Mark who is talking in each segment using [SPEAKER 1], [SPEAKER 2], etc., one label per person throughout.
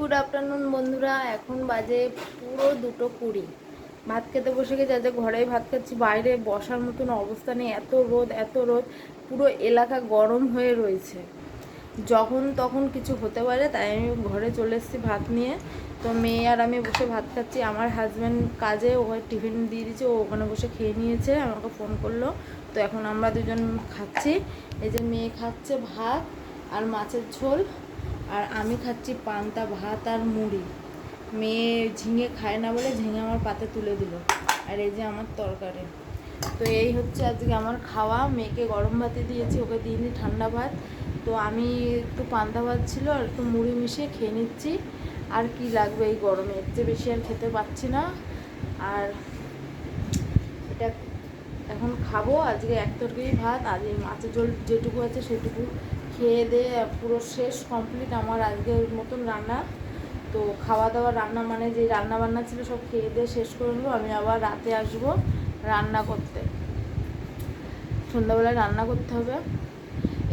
[SPEAKER 1] Good afternoon বন্ধুরা, এখন বাজে পুরো দুটো কুড়ি। ভাত খেতে বসে গেছে আজ ঘরেই ভাত খাচ্ছি, বাইরে বসার মতন অবস্থা নেই, এত রোদ এত রোদ, পুরো এলাকা গরম হয়ে রয়েছে। যখন তখন কিছু হতে পারে, তাই আমি ঘরে চলে এসেছি ভাত নিয়ে। তো মেয়ে আর আমি বসে ভাত খাচ্ছি, আমার হাজব্যান্ড কাজে ওখানে টিফিন দিয়ে দিয়েছে, ও ওখানে বসে খেয়ে নিয়েছে, আমাকে ফোন করল। তো এখন আমরা দুজন খাচ্ছি, এই যে মেয়ে খাচ্ছে ভাত আর মাছের ঝোল। আর আমি খাচ্ছি পান্তা ভাত আর মুড়ি। মেয়ে ঝিঙে খায় না বলে ঝিঙে আমার পাতে তুলে দিল। আর এই যে আমার তরকারি। তো এই হচ্ছে আজকে আমার খাওয়া। মেয়েকে গরম ভাতে দিয়েছি, ওকে দিইনি ঠান্ডা ভাত। তো আমি একটু পান্তা ভাত ছিল আর একটু মুড়ি মিশিয়ে খেয়ে নিচ্ছি। আর কি লাগবে এই গরমে? এর চেয়ে বেশি আর খেতে পাচ্ছি না। আর এটা এখন খাব। আজকে এক তরকারি ভাত আর এই মাছের ঝোল যেটুকু আছে সেটুকু খেয়ে দিয়ে পুরো শেষ কমপ্লিট আমার আজকের মতন রান্না। তো খাওয়া দাওয়া রান্না মানে যে রান্না বান্না ছিল সব খেয়ে দিয়ে শেষ করে নেব, আমি আবার রাতে আসব রান্না করতে। সন্ধ্যাবেলায় রান্না করতে হবে।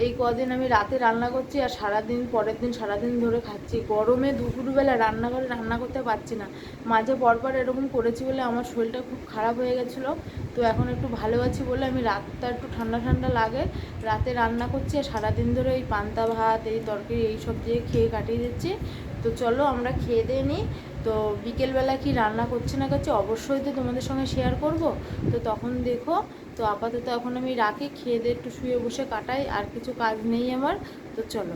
[SPEAKER 1] এই কদিন আমি রাতে রান্না করছি আর সারাদিন, পরের দিন সারাদিন ধরে খাচ্ছি। গরমে দুপুরবেলা রান্নাঘরে রান্না করতে পারছি না। মাঝে পরপর এরকম করেছি বলে আমার শরীরটা খুব খারাপ হয়ে গেছিল। তো এখন একটু ভালো আছি বলে আমি রাতটা একটু ঠান্ডা ঠান্ডা লাগে। রাতে রান্না করছি আর সারাদিন ধরে এই পান্তা ভাত, এই তরকারি, এই সব দিয়ে খেয়ে কাটিয়ে দিচ্ছি। তো চলো আমরা খেয়ে দিয়ে নিই। তো বিকেলবেলা কি রান্না করছে না করছে অবশ্যই তো তোমাদের সঙ্গে শেয়ার করব। তো তখন দেখো, তো আপাতত এখন আমি রাখি, খেয়ে দিয়ে একটু শুয়ে বসে কাটাই, আর কিছু কাজ নেই আমার, তো চলো।